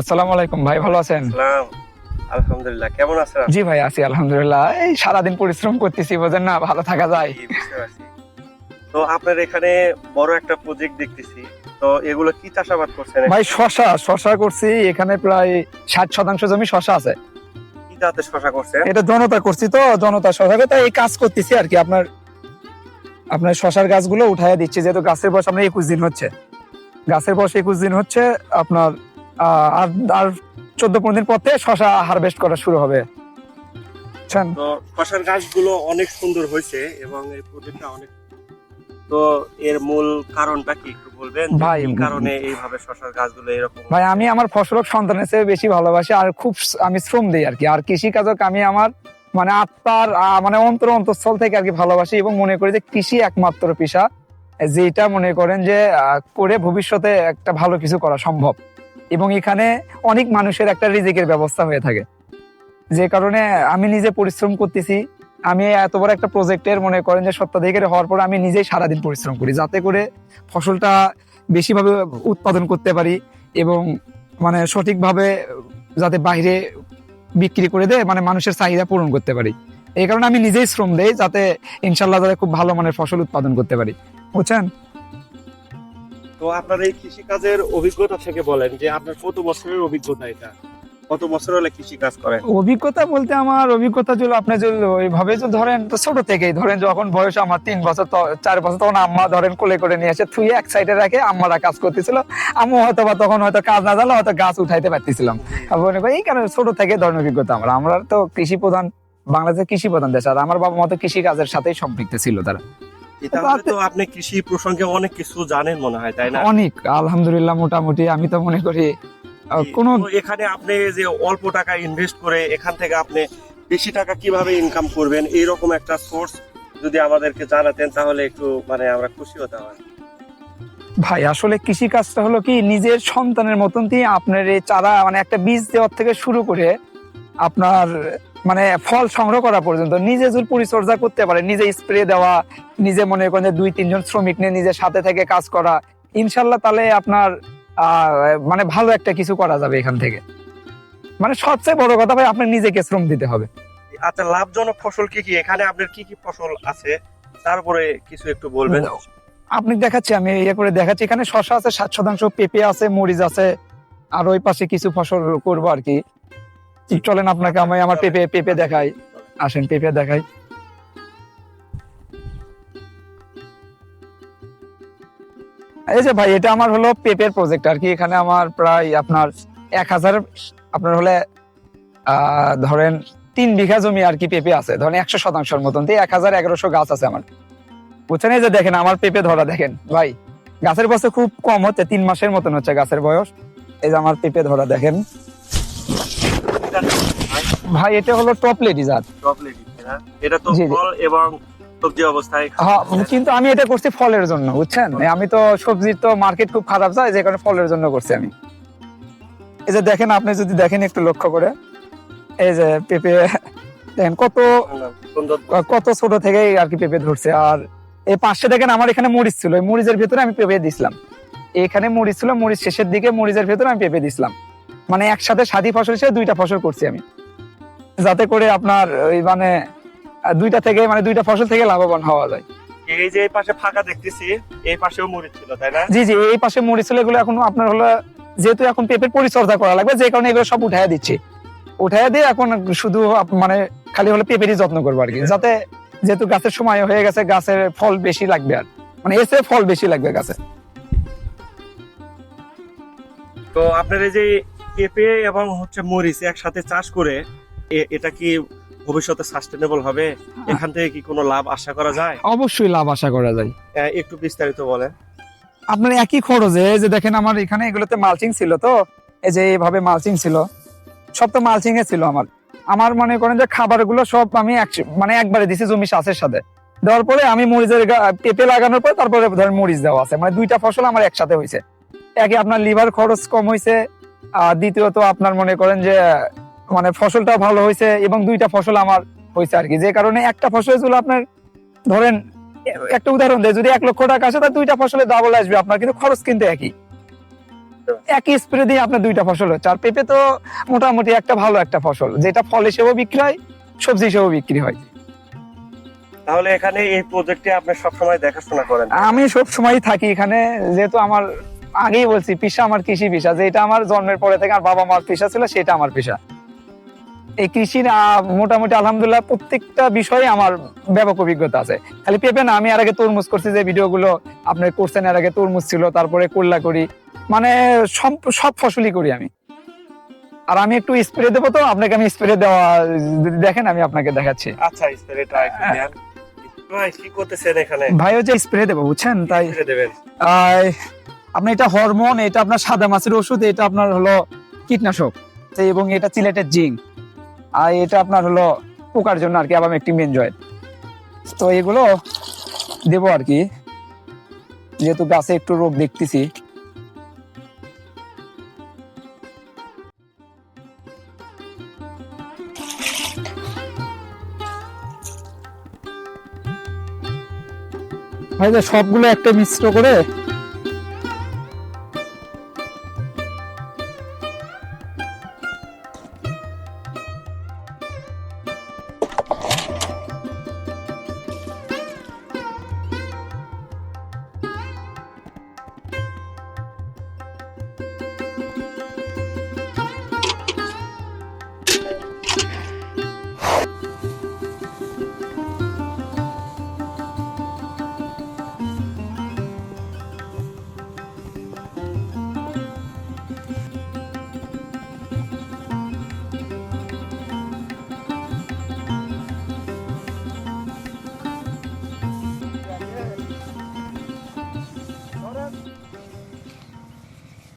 আসসালামু আলাইকুম ভাই ভালো আছেন? আলহামদুলিল্লাহ কেমন আছেন? জি ভাই আছি আলহামদুলিল্লাহ। এই সারাদিন পরিশ্রম করতেছি বোঝেন না ভালো থাকা যায়। তো আপনার এখানে বড় একটা প্রজেক্ট দেখতেছি। তো এগুলো কি চাষাবাদ করছেন? ভাই শশা শশা করছি। এখানে প্রায় ষাট শতাংশ জমি শশা আছে। কি জাতে শশা করছেন? এটা জনতা করছি তো জনতা শশাকে তাই এই কাজ করতেছি আর কি। আপনার আপনার শশার গাছগুলো উঠাইয়া দিচ্ছি যেহেতু গাছের বয়স আপনার একুশ দিন হচ্ছে। গাছের বয়স একুশ দিন হচ্ছে আপনার আর আর চোদ্দ পনেরো দিন পর থেকে শশা হারভেস্ট করা শুরু হবে? তো শশার গাছগুলো অনেক সুন্দর হয়েছে এবং এই প্রজেক্টটা অনেক তো এর মূল কারণটা কি একটু বলবেন? ভাই, কারণে এইভাবে শশার গাছগুলো এরকম ভাই আমি আমার ফসল সন্তানের চেয়ে বেশি ভালোবাসি আর খুব আমি শ্রম দিই আর কি। আর কৃষি কাজক আমি আমার মানে আত্মার মানে অন্তর অন্তঃস্থল থেকে আর কি ভালোবাসি এবং মনে করি যে কৃষি একমাত্র পেশা। যেটা মনে করেন যে আহ, করে ভবিষ্যতে একটা ভালো কিছু করা সম্ভব। এবং এখানে অনেক মানুষের একটা রিজিকের ব্যবস্থা হয়ে থাকে। যে কারণে আমি নিজে পরিশ্রম করতেছি। আমি এত বড় একটা প্রজেক্টের মনে করেন যে সত্ত্বাধিকারী হওয়ার পর আমি নিজেই সারাদিন পরিশ্রম করি, যাতে করে ফসলটা বেশিভাবে উৎপাদন করতে পারি এবং মানে সঠিকভাবে যাতে বাইরে বিক্রি করে দেয় মানে মানুষের চাহিদা পূরণ করতে পারি। এই কারণে আমি নিজেই শ্রম দেই, যাতে ইনশাল্লাহ যাতে খুব ভালো মানের ফসল উৎপাদন করতে পারি। বুঝছেন? তো আপনার এই কৃষি কাজের অভিজ্ঞতা থেকে বলেন যে আপনার কত বছরের অভিজ্ঞতা এটা? কত বছর হলে কৃষি কাজ করেন? অভিজ্ঞতা বলতে আমার অভিজ্ঞতা ছিল আপনি যে ধরেন তো ছোট থেকেই ধরেন যখন বয়স আমার তিন বছর চার বছর তখন আম্মা ধরেন কোলে করে নিয়ে এসে থুয়ে এক সাইডে রাখে আম্মারা কাজ করতেছিল। আম্মু হয়তো বা তখন হয়তো কাজ না জানলে হয়তো গাছ উঠাইতে পারতেছিলাম। মনে করি এই কারণে ছোট থেকে ধরনের অভিজ্ঞতা আমার। আমরা তো কৃষি প্রধান বাংলাদেশের কৃষি প্রধান দেশ আর আমার বাবা মতো কৃষি কাজের সাথেই সম্পৃক্ত ছিল তারা। তাহলে তো আপনি কৃষি প্রসঙ্গে অনেক কিছু জানেন মনে হয় তাই না? অনেক আলহামদুলিল্লাহ মোটামুটি আমি তো মনে করি কোনো এখানে আপনি যে অল্প টাকা ইনভেস্ট করে এখান থেকে আপনি বেশি টাকা কীভাবে ইনকাম করবেন এইরকম একটা সোর্স যদি আমাদেরকে জানাতেন তাহলে একটু মানে আমরা খুশি হতে হয় ভাই আসলে কৃষি কাজটা হলো কি নিজের সন্তানের মতন দিয়ে আপনার এই চারা মানে একটা বীজ দেওয়ার থেকে শুরু করে আপনার মানে ফল সংগ্রহ করা পর্যন্ত নিজে যদি পরিচর্যা করতে পারে নিজে স্প্রে দেওয়া নিজে মনে করেন দুই তিনজন শ্রমিক নিয়ে নিজের সাথে থেকে কাজ করা ইনশাল্লাহ তাহলে আপনার মানে ভালো একটা কিছু করা যাবে এখান থেকে। মানে সবচেয়ে বড় কথা ভাই আপনার নিজেকে শ্রম দিতে হবে। আচ্ছা লাভজনক ফসল কি কি? এখানে আপনার কি কি ফসল আছে? তারপরে কিছু একটু বলবেন। আপনি দেখাচ্ছি আমি ইয়ে করে দেখাচ্ছি এখানে শশা আছে সাত শতাংশ পেঁপে আছে মরিচ আছে আর ওই পাশে কিছু ফসল করব আর কি। চলেন আপনাকে আমি আমার পেঁপে পেঁপে দেখাই। আসেন, পেঁপে দেখাই। এই যে ভাই, এটা আমার হলো পেঁপের প্রজেক্ট আর কি। এখানে আমার প্রায় আপনার এক হাজার, আপনার হলে ধরেন তিন বিঘা জমি আর কি পেঁপে আছে। ধরেন একশো শতাংশের মতন। এক হাজার এগারোশো গাছ আছে আমার। বুঝছেন? এই যে দেখেন, আমার পেঁপে ধরা দেখেন। ভাই, গাছের বয়স খুব কম হচ্ছে, তিন মাসের মতন হচ্ছে গাছের বয়স। এই যে আমার পেঁপে ধরা দেখেন। ভাই এটা হলো টপ লেডি জাত। চকলেট হ্যাঁ? এটা তো। ফল এবং সবজি অবস্থায় হ্যাঁ কিন্তু আমি এটা করছি ফলের জন্য বুঝছেন? আমি তো সবজির তো মার্কেট খুব খারাপ যায় যে কারণে ফলের জন্য করছি আমি। এই যে দেখেন আপনি যদি দেখেন একটু লক্ষ্য করে। এই যে পেঁপে দেখেন কত কত ছোট থেকে আর কি পেঁপে ধরছে। আর এই পাশে দেখেন আমার এখানে মরিচ ছিল। এই মরিচের ভেতরে আমি পেঁপে দিছিলাম। এখানে মরিচ ছিল মরিচ শেষের দিকে মরিচের ভেতরে আমি পেঁপে দিছিলাম। মানে একসাথে সাদি ফসল হিসেবে দুইটা ফসল করছি আমি। যাতে করে আপনার ওই মানে দুইটা থেকে মানে দুইটা ফসল থেকে লাভবান হওয়া যায়। এই যে এই পাশে ফাঁকা দেখতেছি এই পাশেও মরিচ ছিল তাই না? জি জি এই পাশে মরিচ ছিল এগুলো এখন আপনার হলো যেহেতু এখন পেঁপের পরিচর্যা করা লাগবে যে কারণে এগুলো সব উঠাইয়া দিচ্ছি। উঠাইয়া দিয়ে এখন শুধু মানে খালি হলো পেঁপেরই যত্ন করব আর কি। যাতে যেহেতু গাছের সময় হয়ে গেছে গাছের ফল বেশি লাগবে আর। মানে এসে ফল বেশি লাগবে গাছে। তো আপনার এই যে পেঁপে এবং হচ্ছে মরিচ একসাথে চাষ করে এটা কি ভবিষ্যতে সাস্টেনেবল হবে? এখান থেকে কি কোনো লাভ আশা করা যায়? অবশ্যই লাভ আশা করা যায়। একটু বিস্তারিত বলেন। আপনার একই খরচে যে দেখেন আমার এখানে এগুলোতে মালচিং ছিল তো এই যে এইভাবে মালচিং ছিল সব তো মালচিং এ ছিল আমার। আমার মনে করেন যে খাবারগুলো সব আমি মানে একবারে দিছি জমি চাষের সাথে। দেওয়ার পরে আমি মরিচের পেঁপে লাগানোর পর তারপরে ধরেন মরিচ দেওয়া আছে। মানে দুইটা ফসল আমার একসাথে হয়েছে। একে আপনার লিভার খরচ কম হয়েছে আর দ্বিতীয়ত আপনার মনে করেন যে মানে ফসলটা ভালো হয়েছে এবং দুইটা ফসল আমার হয়েছে আর কি। যে কারণে একটা ফসল ছিল আপনার ধরেন একটা উদাহরণ দেয় যদি এক লক্ষ টাকা আসে তার দুইটা ফসলের ডাবল আসবে আপনার কিন্তু খরচ কিন্তু একই। একই স্প্রে দিয়ে আপনার দুইটা ফসল হচ্ছে। আর পেঁপে তো মোটামুটি একটা ভালো একটা ফসল যেটা ফল হিসেবেও বিক্রি হয় সবজি হিসেবেও বিক্রি হয়। তাহলে এখানে এই প্রজেক্টে আপনি সবসময় দেখাশোনা করেন? আমি সব সময় থাকি এখানে যেহেতু আমার আগেই বলছি পেশা আমার কৃষি পেশা যেটা আমার জন্মের পরে থেকে আমার বাবা মার পেশা ছিল সেটা আমার পেশা এই কৃষির মোটামুটি আলহামদুলিল্লাহ প্রত্যেকটা বিষয়ে আমার ব্যাপক অভিজ্ঞতা আছে। খালি পেঁপে না আমি আর আগে তরমুজ করছি যে ভিডিওগুলো আপনি করছেন এর আগে তরমুজ ছিল তারপরে করলা করি। মানে সব সব ফসলই করি আমি। আর আমি একটু স্প্রে দেবো তো আপনাকে আমি স্প্রে দেওয়া যদি দেখেন আমি আপনাকে দেখাচ্ছি। আচ্ছা স্প্রেটা একটু দেন। ভাই কি করতেছেন এখানে? ভাই হচ্ছে স্প্রে দেবো বুঝছেন? তাই স্প্রে দেবেন। আপনার এটা হরমোন, এটা আপনার সাদা মাছের ওষুধ, এটা আপনার হলো কীটনাশক। এবং এটা সিলেটের জিঙ্ক। আর এটা আপনার হলো পোকার জন্য আর কি আবার একটি মেনজয়েড তো এগুলো দেবো আর কি। যেহেতু গাছে একটু রোগ দেখতেছি। সবগুলো একটা মিশ্র করে